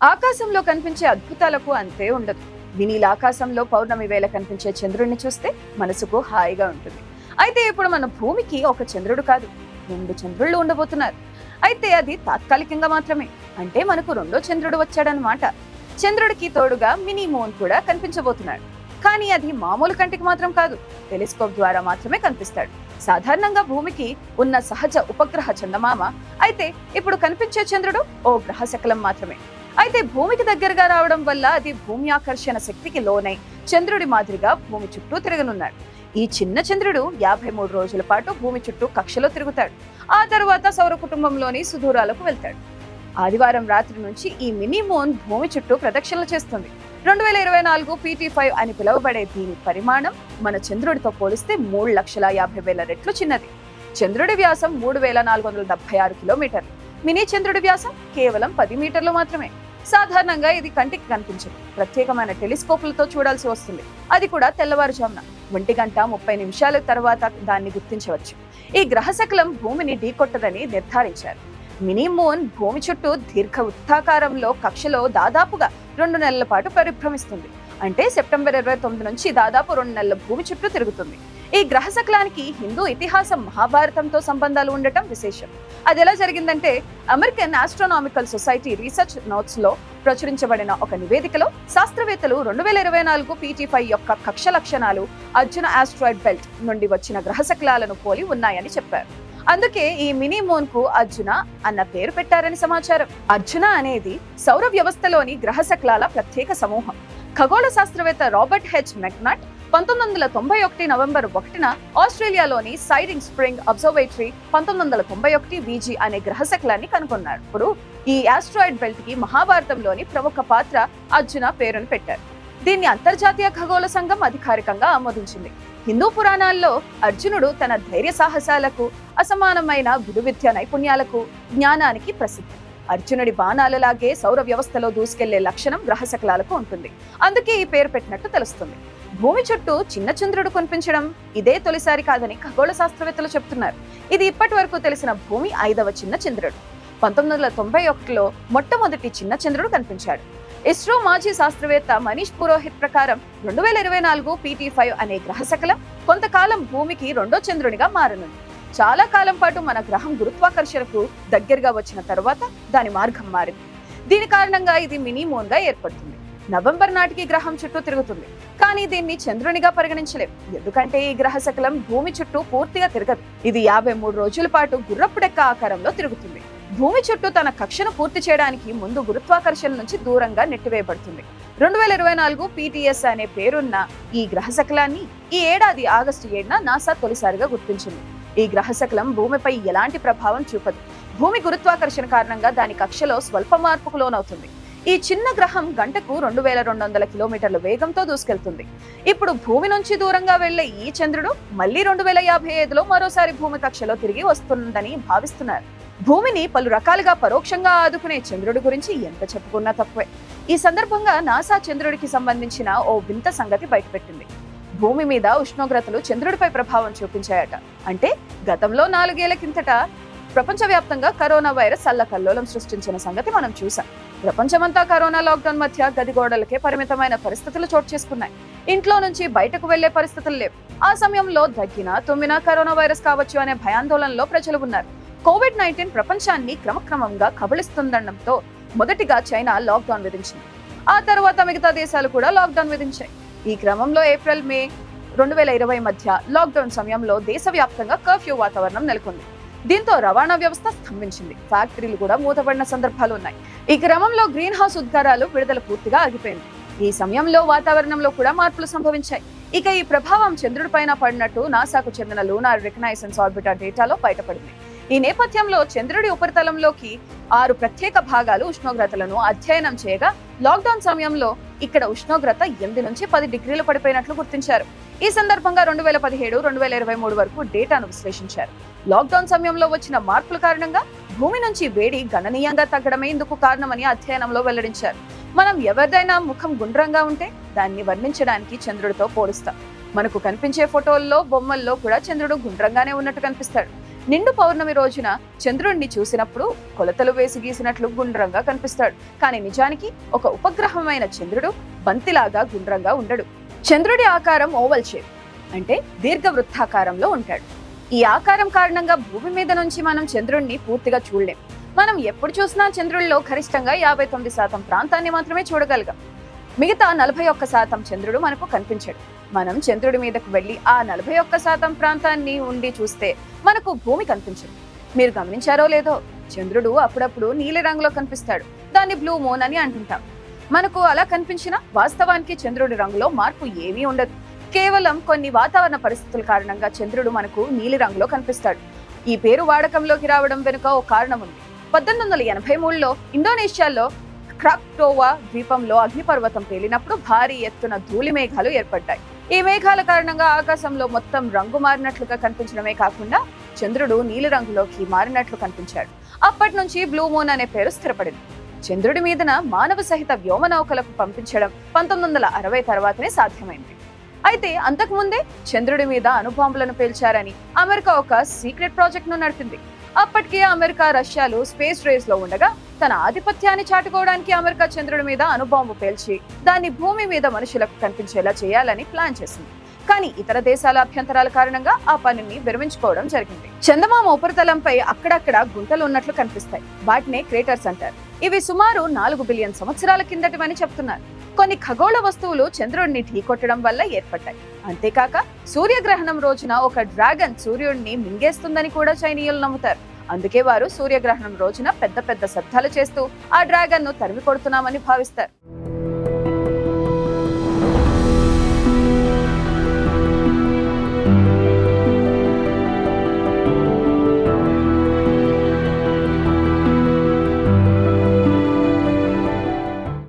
ఆకాశంలో కనిపించే అద్భుతాలకు అంతే ఉండదు. వినీల ఆకాశంలో పౌర్ణమి వేళ కనిపించే చంద్రుడిని చూస్తే మనసుకు హాయిగా ఉంటుంది. అయితే ఇప్పుడు మన భూమికి ఒక చంద్రుడు కాదు. రెండు చంద్రుళ్ళు ఉండబోతున్నారు. అయితే అది తాత్కాలికంగా మాత్రమే. అంటే మనకు రెండో చంద్రుడు వచ్చాడనమాట చంద్రుడికి తోడుగా మినీ మూన్ కూడా కనిపించబోతున్నాడు. కానీ అది మామూలు కంటికి మాత్రం కాదు. టెలిస్కోప్ ద్వారా మాత్రమే కనిపిస్తాడు. సాధారణంగా భూమికి ఉన్న సహజ ఉపగ్రహ చందమామ. అయితే ఇప్పుడు కనిపించే చంద్రుడు ఓ గ్రహ శకలం మాత్రమే. అయితే భూమికి దగ్గరగా రావడం వల్ల అది భూమి ఆకర్షణ శక్తికి లోనై చంద్రుడి మాదిరిగా భూమి చుట్టూ తిరగనున్నాడు. ఈ చిన్న చంద్రుడు యాభై మూడు రోజుల పాటు భూమి చుట్టూ కక్షలో తిరుగుతాడు. ఆ తర్వాత సౌర కుటుంబంలోని సుదూరాలకు వెళ్తాడు. ఆదివారం రాత్రి నుంచి ఈ మినీ మూన్ భూమి చుట్టూ ప్రదక్షిణలు చేస్తుంది. రెండు వేల ఇరవై నాలుగు పీటీ ఫైవ్ అని పిలువబడే దీని పరిమాణం మన చంద్రుడితో పోలిస్తే మూడు లక్షల యాభై వేల రెట్లు చిన్నది. చంద్రుడి వ్యాసం మూడు వేల నాలుగు వందల డెబ్బై ఆరు కిలోమీటర్లు. మినీ చంద్రుడి వ్యాసం కేవలం పది మీటర్లు మాత్రమే. సాధారణంగా ఇది కంటికి కనిపించదు. ప్రత్యేకమైన టెలిస్కోపులతో చూడాల్సి వస్తుంది. అది కూడా తెల్లవారుజామున. ఒంటి గంట ముప్పై నిమిషాల తర్వాత దాన్ని గుర్తించవచ్చు. ఈ గ్రహశకలం భూమిని ఢీకొట్టదని నిర్ధారించారు. మినీ మూన్ భూమి చుట్టూ దీర్ఘ వృత్తాకారంలో కక్షలో దాదాపుగా రెండు నెలల పాటు పరిభ్రమిస్తుంది. అంటే సెప్టెంబర్ ఇరవై తొమ్మిది నుంచి దాదాపు రెండు నెలల భూమి చుట్టూ తిరుగుతుంది. ఈ గ్రహశకలానికి హిందూ ఇతిహాసం మహాభారతంతో సంబంధాలు ఉండటం విశేషం. అది ఎలా జరిగిందంటే అమెరికన్ ఆస్ట్రోనామికల్ సొసైటీ రీసెర్చ్ నోట్స్లో ప్రచురించబడిన ఒక నివేదికలో శాస్త్రవేత్తలు రెండు వేల ఇరవై నాలుగు పీటీ ఫైవ్ యొక్క కక్ష లక్షణాలు అర్జున ఆస్ట్రాయిడ్ బెల్ట్ నుండి వచ్చిన గ్రహశకలాలను పోలి ఉన్నాయని చెప్పారు. అందుకే ఈ మినీ మూన్కు అర్జున అన్న పేరు పెట్టారని సమాచారం. అర్జున అనేది సౌర వ్యవస్థలోని గ్రహశకలాల ప్రత్యేక సమూహం. ఖగోళ శాస్త్రవేత్త రాబర్ట్ హెచ్ మెక్నాట్ పంతొమ్మిది వందల తొంభై ఒకటి నవంబర్ ఒకటిన ఆస్ట్రేలియాలోని సైడింగ్ స్ప్రింగ్ అబ్జర్వేటరీ పంతొమ్మిది వందల తొంభై ఒకటి విజి అనే గ్రహశకలాన్ని కనుగొన్నారు. ఇప్పుడు ఈ ఆస్ట్రాయిడ్ బెల్ట్కి మహాభారతంలోని ప్రముఖ పాత్ర అర్జున పేరును పెట్టారు. దీన్ని అంతర్జాతీయ ఖగోళ సంఘం అధికారికంగా ఆమోదించింది. హిందూ పురాణాల్లో అర్జునుడు తన ధైర్య సాహసాలకు అసమానమైన విలువిద్య నైపుణ్యాలకు జ్ఞానానికి ప్రసిద్ధి. అర్జునుడి బాణాలలాగే సౌర వ్యవస్థలో దూసుకెళ్ళే లక్షణం గ్రహశకలాలకు ఉంటుంది. అందుకే ఈ పేరు పెట్టినట్టు తెలుస్తుంది. భూమి చుట్టూ చిన్న చంద్రుడు కనిపించడం ఇదే తొలిసారి కాదని ఖగోళ శాస్త్రవేత్తలు చెప్తున్నారు. ఇది ఇప్పటి వరకు తెలిసిన భూమి ఐదవ చిన్న చంద్రుడు. పంతొమ్మిది వందల తొంభై ఒకటిలో మొట్టమొదటి చిన్న చంద్రుడు కనిపించాడు. ఇస్రో మాజీ శాస్త్రవేత్త మనీష్ పురోహిత్ ప్రకారం రెండు వేల ఇరవై నాలుగు పీటీ ఫైవ్ అనే గ్రహశకలం కొంతకాలం భూమికి రెండో చంద్రునిగా మారనుంది. చాలా కాలం పాటు మన గ్రహం గురుత్వాకర్షణకు దగ్గరగా వచ్చిన తర్వాత దాని మార్గం మారింది. దీని కారణంగా ఇది మినీ మూన్గా ఏర్పడుతుంది. నవంబర్ నాటికి గ్రహం చుట్టూ తిరుగుతుంది. కానీ దీన్ని చంద్రునిగా పరిగణించలేం. ఎందుకంటే ఈ గ్రహ శకలం భూమి చుట్టూ పూర్తిగా తిరగదు. ఇది యాభై మూడు రోజుల పాటు గుర్రపుడెక్క ఆకారంలో తిరుగుతుంది. భూమి చుట్టూ తన కక్షను పూర్తి చేయడానికి ముందు గురుత్వాకర్షణ నుంచి దూరంగా నెట్టివేయబడుతుంది. రెండు వేల ఇరవై నాలుగు పీటీఎస్ అనే పేరున్న ఈ గ్రహ శకలాన్ని ఈ ఏడాది ఆగస్టు ఏడున నాసా తొలిసారిగా గుర్తించింది. ఈ గ్రహ శకలం భూమిపై ఎలాంటి ప్రభావం చూపదు. భూమి గురుత్వాకర్షణ కారణంగా దాని కక్షలో స్వల్ప మార్పుకు లోనవుతుంది. ఈ చిన్న గ్రహం గంటకు రెండు వేల రెండు వందల కిలోమీటర్ల వేగంతో దూసుకెళ్తుంది. ఇప్పుడు భూమి నుంచి దూరంగా వెళ్ళే ఈ చంద్రుడు మళ్ళీ రెండు వేల యాభై ఐదులో మరోసారి భూమి కక్షలో తిరిగి వస్తుందని భావిస్తున్నారు. భూమిని పలు రకాలుగా పరోక్షంగా ఆదుకునే చంద్రుడి గురించి ఎంత చెప్పుకున్నా తక్కువే ఈ సందర్భంగా నాసా చంద్రుడికి సంబంధించిన ఓ వింత సంగతి బయటపెట్టింది. భూమి మీద ఉష్ణోగ్రతలు చంద్రుడిపై ప్రభావం చూపించాయట. అంటే గతంలో నాలుగేళ్ళ కిందట ప్రపంచవ్యాప్తంగా కరోనా వైరస్ అల్లకల్లోలం సృష్టించిన సంగతి మనం చూసాం ప్రపంచమంతా కరోనా లాక్డౌన్ మధ్య గది గోడలకే పరిమితమైన పరిస్థితులు చోటు చేసుకున్నాయి. ఇంట్లో నుంచి బయటకు వెళ్ళే పరిస్థితులు లేవు. ఆ సమయంలో దగ్గిన తుమ్మిన కరోనా వైరస్ కావచ్చు అనే భయాందోళనలో ప్రజలు ఉన్నారు. కోవిడ్ నైన్టీన్ ప్రపంచాన్ని క్రమక్రమంగా కబళిస్తుందనడంతో మొదటిగా చైనా లాక్డౌన్ విధించింది. ఆ తర్వాత మిగతా దేశాలు కూడా లాక్డౌన్ విధించాయి. ఈ క్రమంలో ఏప్రిల్ మే రెండు వేల ఇరవై మధ్య లాక్డౌన్ సమయంలో దేశవ్యాప్తంగా కర్ఫ్యూ వాతావరణం నెలకొంది. దీంతో రవాణా వ్యవస్థ స్తంభించింది. ఫ్యాక్టరీలు కూడా మూతపడిన సందర్భాలు ఉన్నాయి. ఈ క్రమంలో గ్రీన్ హౌస్ ఉద్గారాలు విడుదల పూర్తిగా ఆగిపోయింది. ఈ సమయంలో వాతావరణంలో కూడా మార్పులు సంభవించాయి. ఇక ఈ ప్రభావం చంద్రుడిపైన పడినట్టు నాసాకు చెందిన లూనార్ రికనైసెన్స్ ఆర్బిటర్ డేటాలో బయటపడింది. ఈ నేపథ్యంలో చంద్రుడి ఉపరితలంలోకి ఆరు ప్రత్యేక భాగాలు ఉష్ణోగ్రతలను అధ్యయనం చేయగా లాక్డౌన్ సమయంలో ఇక్కడ ఉష్ణోగ్రత ఎనిమిది నుంచి పది డిగ్రీలు పడిపోయినట్లు గుర్తించారు. ఈ సందర్భంగా రెండు వేల పదిహేడు రెండు వేల ఇరవై మూడు వరకు డేటాను విశ్లేషించారు. లాక్డౌన్ సమయంలో వచ్చిన మార్పుల కారణంగా భూమి నుంచి వేడి గణనీయంగా తగ్గడమే ఇందుకు కారణమని అధ్యయనంలో వెల్లడించారు. మనం ఎవరిదైనా ముఖం గుండ్రంగా ఉంటే దాన్ని వర్ణించడానికి చంద్రుడితో పోలుస్తాం. మనకు కనిపించే ఫోటోల్లో బొమ్మల్లో కూడా చంద్రుడు గుండ్రంగానే ఉన్నట్టు కనిపిస్తాడు. నిండు పౌర్ణమి రోజున చంద్రుణ్ణి చూసినప్పుడు కొలతలు వేసి గీసినట్లు గుండ్రంగా కనిపిస్తాడు. కానీ నిజానికి ఒక ఉపగ్రహమైన చంద్రుడు బంతిలాగా గుండ్రంగా ఉండడు. చంద్రుడి ఆకారం ఓవల్ షేప్ అంటే దీర్ఘవృత్తాకారంలో ఉంటాడు. ఈ ఆకారం కారణంగా భూమి మీద నుంచి మనం చంద్రుణ్ణి పూర్తిగా చూడలేం. మనం ఎప్పుడు చూసినా చంద్రుల్లో గరిష్టంగా యాభై తొమ్మిది శాతం ప్రాంతాన్ని మాత్రమే చూడగలిగాం. మిగతా నలభై ఒక్క శాతం చంద్రుడు మనకు కనిపించాడు. మనం చంద్రుడి మీదకు వెళ్ళి ఆ నలభై ఒక్క శాతం ప్రాంతాన్ని ఉండి చూస్తే మనకు భూమి కనిపించదు. మీరు గమనించారో లేదో చంద్రుడు అప్పుడప్పుడు నీలి రంగులో కనిపిస్తాడు. దాన్ని బ్లూ మూన్ అని అంటుంటాం. మనకు అలా కనిపించిన వాస్తవానికి చంద్రుడి రంగులో మార్పు ఏమీ ఉండదు. కేవలం కొన్ని వాతావరణ పరిస్థితుల కారణంగా చంద్రుడు మనకు నీలి రంగులో కనిపిస్తాడు. ఈ పేరు వాడకంలోకి రావడం వెనుక ఓ కారణం ఉంది. పద్దెనిమిది వందల ఎనభై మూడులో ఇండోనేషియాలో క్రాక్టోవా ద్వీపంలో అగ్నిపర్వతం పేలినప్పుడు భారీ ఎత్తున ధూళి మేఘాలు ఏర్పడ్డాయి. ఈ మేఘాల కారణంగా ఆకాశంలో మొత్తం రంగు మారినట్లుగా కనిపించడమే కాకుండా చంద్రుడు నీలి రంగులోకి మారినట్లు కనిపించాడు. అప్పటి నుంచి బ్లూ మూన్ అనే పేరు స్థిరపడింది. చంద్రుడి మీదన మానవ సహిత వ్యోమ నౌకలకు పంపించడం పంతొమ్మిది వందల అరవై తర్వాతనే సాధ్యమైంది. అయితే అంతకుముందే చంద్రుడి మీద అణుబాంబులను పేల్చారని అమెరికా ఒక సీక్రెట్ ప్రాజెక్ట్ను నడిపింది. అప్పటికే అమెరికా రష్యాలు స్పేస్ రేస్లో ఉండగా తన ఆధిపత్యాన్ని చాటుకోవడానికి అమెరికా చంద్రుడి మీద అణుబాంబు పేల్చి దాన్ని భూమి మీద మనుషులకు కనిపించేలా చేయాలని ప్లాన్ చేసింది. కానీ ఇతర దేశాల అభ్యంతరాల కారణంగా ఆ పనిని విరమించుకోవడం జరిగింది. చందమామ ఉపరితలంపై అక్కడక్కడ గుంటలు ఉన్నట్లు కనిపిస్తాయి. వాటినే క్రేటర్స్ అంటారు. ఇవి సుమారు నాలుగు బిలియన్ సంవత్సరాల కిందటివని చెప్తున్నారు. కొన్ని ఖగోళ వస్తువులు చంద్రుడిని ఢీకొట్టడం వల్ల ఏర్పడ్డాయి. అంతేకాక సూర్యగ్రహణం రోజున ఒక డ్రాగన్ సూర్యుడిని మింగేస్తుందని కూడా చైనీయులు నమ్ముతారు. అందుకే వారు సూర్యగ్రహణం రోజున పెద్ద పెద్ద శబ్దాలు చేస్తూ ఆ డ్రాగన్ను తరిమి కొడుతున్నామని భావిస్తారు.